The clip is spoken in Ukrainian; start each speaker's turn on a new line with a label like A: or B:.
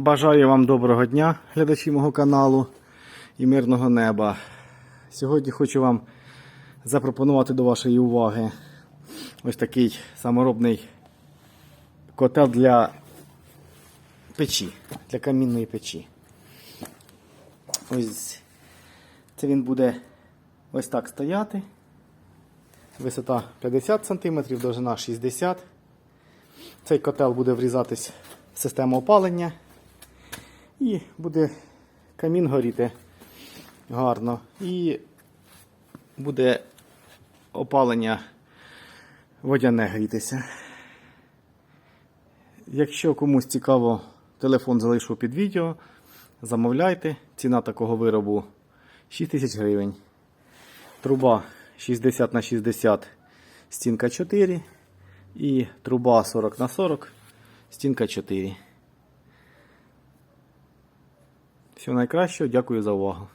A: Бажаю вам доброго дня, глядачі мого каналу і мирного неба. Сьогодні хочу вам запропонувати до вашої уваги ось такий саморобний котел для печі, для камінної печі. Ось це він буде ось так стояти. Висота 50 см, довжина 60 Цей котел буде врізатись в систему опалення. І буде камін горіти гарно. І буде опалення водяне грітися. Якщо комусь цікаво, телефон залишу під відео. Замовляйте. Ціна такого виробу 6 тисяч гривень. Труба 60 на 60, стінка 4. І труба 40 на 40, стінка 4. Всього найкращого, дякую за увагу.